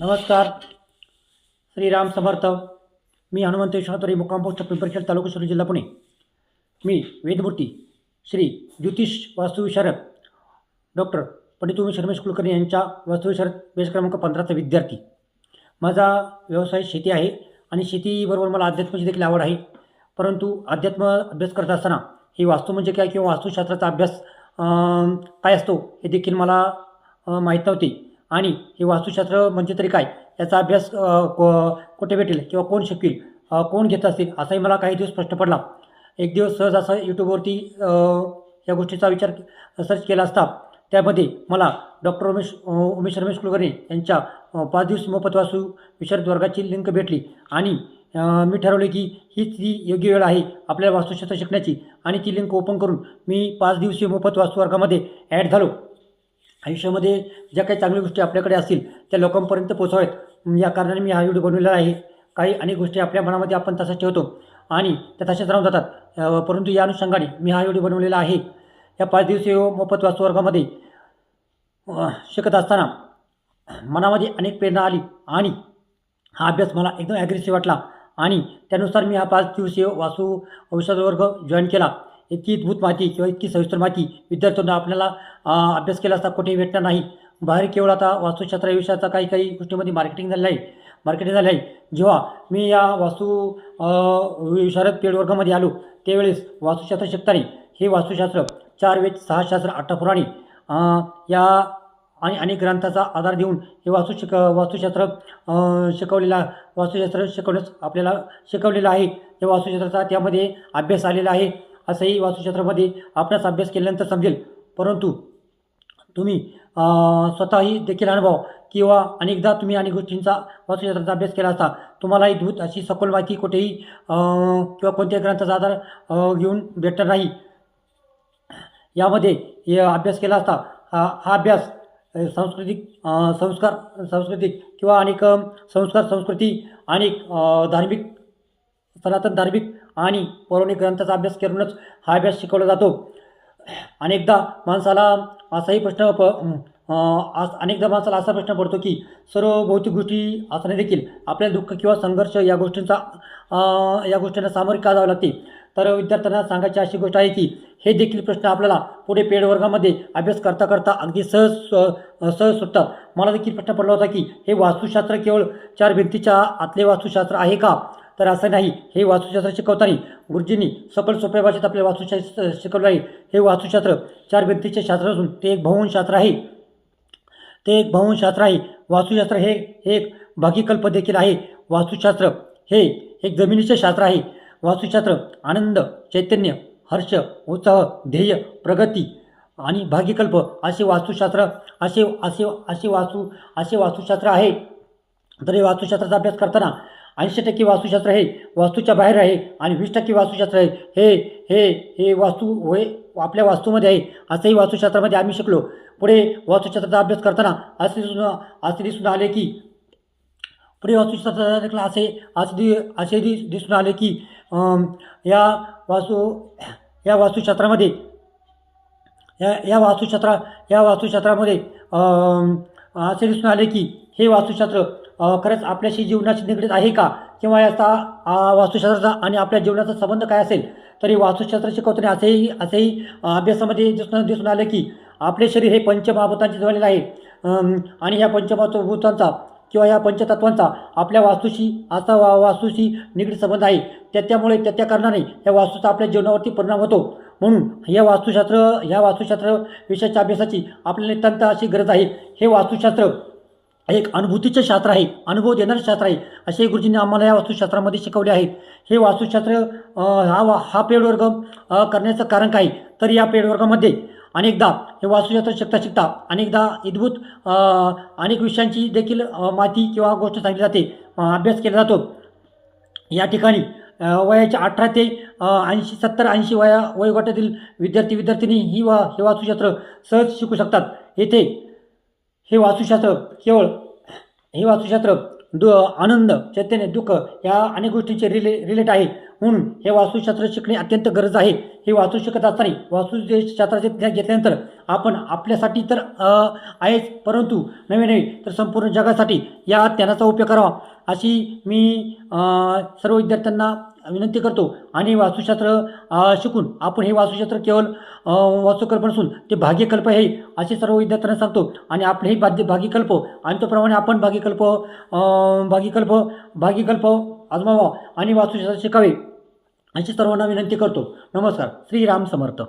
नमस्कार. श्रीराम समर्थ. मी हनुमंत विश्वनाथरी मुक्काम पोस्ट पिंपरखेड तालुका शिरूर जिल्हा पुणे. मी वेदमूर्ती श्री ज्योतिष वास्तुविशारद डॉक्टर पंडित उमेश रमेश कुलकर्णी यांच्या वास्तुविशारद बेस क्रमांक पंधराचा विद्यार्थी. माझा व्यवसाय शेती आहे आणि शेतीबरोबर मला अध्यात्माची देखील आवड आहे. परंतु अध्यात्म अभ्यास करत असताना ही वास्तू म्हणजे काय किंवा वास्तुशास्त्राचा अभ्यास काय असतो हे देखील मला माहीत नव्हते. आणि हे वास्तुशास्त्र म्हणजे तरी काय? याचा अभ्यास को कुठे भेटेल किंवा कोण शिकवेल? कोण घेत असतील? असाही मला काही दिवस स्पष्ट पडला. एक दिवस सहज असं यूट्यूबवरती या गोष्टीचा विचार सर्च केला असता त्यामध्ये मला डॉक्टर उमेश उमेश रमेश कुलकर्णी यांच्या पाच दिवस मोफत वासू विशारद वर्गाची लिंक भेटली. आणि मी ठरवले की हीच ती योग्य वेळ आहे आपल्याला वास्तुशास्त्र शिकण्याची आणि ती लिंक ओपन करून मी पाच दिवसीय मोफत वास्तू वर्गामध्ये ॲड झालो. आयुष्यामध्ये ज्या काही चांगल्या गोष्टी आपल्याकडे असतील त्या लोकांपर्यंत पोचाव्यात या कारणाने मी हा व्हिडिओ बनवलेला आहे. काही अनेक गोष्टी आपल्या मनामध्ये आपण तसंच ठेवतो आणि त्या तशाच राहून जातात. परंतु या अनुषंगाने मी हा व्हिडिओ बनवलेला आहे. या पाच दिवसीय मोफत वास्तुवर्गामध्ये शिकत असताना मनामध्ये अनेक प्रेरणा आली आणि हा अभ्यास मला एकदम ॲग्रेसिव्ह वाटला आणि त्यानुसार मी हा पाच दिवसीय वासू औषध वर्ग जॉईन केला. इतकी अद्भुत माहिती किंवा इतकी सविस्तर माहिती विद्यार्थ्यांना आपल्याला अभ्यास केला असता कुठेही भेटणार नाही. बाहेर केवळ आता वास्तुशास्त्र या विषयाचा काही काही गोष्टीमध्ये मार्केटिंग झालेलं आहे. मार्केटिंग झालं आहे. जेव्हा मी या वास्तू विशारद पेड वर्गामध्ये आलो त्यावेळेस वास्तुशास्त्र शिकताना हे वास्तुशास्त्र चार वेद सहा शास्त्र अठरा पुराणी या आणि अनेक ग्रंथाचा आधार देऊन हे वास्तू शिक वास्तुशास्त्र शिकवलेला वास्तुशास्त्र शिकवण्यास आपल्याला शिकवलेलं आहे. हे वास्तुशास्त्राचा त्यामध्ये अभ्यास आलेला आहे. असंही वास्तुशास्त्रामध्ये आपणास अभ्यास केल्यानंतर समजेल. परंतु तुम्ही स्वतःही देखील अनुभव किंवा अनेकदा तुम्ही अनेक गोष्टींचा वास्तुशास्त्राचा अभ्यास केला असता तुम्हालाही दूत अशी सखोल माहिती कुठेही किंवा कोणत्याही ग्रंथाचा आधार घेऊन भेटणार नाही. यामध्ये हे अभ्यास केला असता हा हा अभ्यास सांस्कृतिक संस्कार सांस्कृतिक किंवा अनेक संस्कार संस्कृती अनेक धार्मिक सनातन धार्मिक आणि पौराणिक ग्रंथाचा अभ्यास करूनच हा अभ्यास शिकवला जातो. अनेकदा माणसाला असाही प्रश्न प अनेकदा माणसाला असा प्रश्न पडतो की सर्व भौतिक गोष्टी असणे देखील आपल्याला दुःख किंवा संघर्ष या गोष्टींचा या गोष्टींना सामोरे का जावं लागते? तर विद्यार्थ्यांना सांगायची अशी गोष्ट आहे की हे देखील प्रश्न आपल्याला पुढे पेड वर्गामध्ये अभ्यास करता करता अगदी सहज सहज सुटतात. मला देखील प्रश्न पडला होता की हे वास्तुशास्त्र केवळ चार भिंतीच्या आतले वास्तुशास्त्र आहे का? तर असं नाही. हे वास्तुशास्त्र शिकवताना गुरुजींनी सकल सोप्या भाषेत आपल्या वास्तुशास्त्र शिकवलं आहे. हे वास्तुशास्त्र चार भिंतीचे शास्त्र असून ते एक भवनशास्त्र आहे. ते एक भवनशास्त्र आहे. वास्तुशास्त्र हे हे एक भागीकल्प देखील आहे. वास्तुशास्त्र हे एक जमिनीचे शास्त्र आहे. वास्तुशास्त्र आनंद चैतन्य हर्ष उत्साह ध्येय प्रगती आणि भागीकल्प असे वास्तुशास्त्र असे असे असे वास्तू असे वास्तुशास्त्र आहे. तर हे वास्तुशास्त्राचा अभ्यास करताना ऐंशी टक्के वास्तुशास्त्र हे वास्तूच्या बाहेर आहे आणि वीस टक्के वास्तुशास्त्र आहे. हे हे हे वास्तू हे आपल्या वास्तूमध्ये आहे असंही वास्तुशास्त्रामध्ये आम्ही शिकलो. पुढे वास्तुशास्त्राचा अभ्यास करताना असे दिसून असे दिसून आले की पुढे वास्तुशास्त्राचा असे असे दि असे दि दिसून आले की या वास्तू या वास्तुशास्त्रामध्ये या या वास्तुशास्त्रा या वास्तुशास्त्रामध्ये असे दिसून आले की हे वास्तुशास्त्र खरंच आपल्याशी जीवनाशी निगडीत आहे का? किंवा याचा वास्तुशास्त्राचा आणि आपल्या जीवनाचा संबंध काय असेल? तरी वास्तुशास्त्र शिकवताना असेही असेही अभ्यासामध्ये दिसून दिसून आलं की आपले शरीर हे पंचमहाभूतांचे झालेलं आहे. आणि ह्या पंचमहाभूतांचा किंवा या पंचतत्वांचा आपल्या वास्तूशी असा वा वास्तूशी निगडीत संबंध आहे. त्या त्यामुळे त्या त्या कारणाने या वास्तूचा आपल्या जीवनावरती परिणाम होतो. म्हणून या वास्तुशास्त्र ह्या वास्तुशास्त्र विषयाच्या अभ्यासाची आपल्याला नितांत अशी गरज आहे. हे वास्तुशास्त्र एक अनुभूतीचे शास्त्र आहे अनुभव देणारं शास्त्र आहे. असे गुरुजींनी आम्हाला या वास्तुशास्त्रामध्ये शिकवले आहे. हे वास्तुशास्त्र हा वा हा पेडवर्ग करण्याचं कारण काय? तर या पेडवर्गामध्ये अनेकदा हे वास्तुशास्त्र शिकता शिकता अनेकदा इद्भूत अनेक विषयांची देखील माहिती किंवा गोष्ट सांगितली जाते अभ्यास केला जातो. या ठिकाणी वयाच्या अठरा ते ऐंशी सत्तर ऐंशी वया वयोगटातील विद्यार्थी विद्यार्थिनी ही वा हे वास्तुशास्त्र सहज शिकू शकतात. येथे हे वास्तुशास्त्र केवळ हे वास्तुशास्त्र दु आनंद चैतन्य दुःख या अनेक गोष्टींचे रिले रिलेट आहे. म्हणून हे वास्तुशास्त्र शिकणे अत्यंत गरज आहे. हे वास्तू शिकत असताना वास्तुशास्त्राचे ज्ञान घेतल्यानंतर आपण आपल्यासाठी तर आहेच परंतु नवे नवे तर संपूर्ण जगासाठी या ज्ञानाचा उपयोग करावा. अशी मी सर्व विद्यार्थ्यांना विनंती करतो. आणि वास्तुशास्त्र शिकून आपण हे वास्तुशास्त्र केवळ वास्तुकल्प नसून ते भाग्यकल्प आहे असे सर्व विद्यार्थ्यांना सांगतो. आणि आपण हे भाग्य भाग्यकल्प आणि त्याप्रमाणे आपण भाग्यकल्प भाग्यकल्प भाग्यकल्प आजमावा आणि वास्तुशास्त्र शिकावे अशी सर्वांना विनंती करतो. नमस्कार. श्रीराम समर्थ.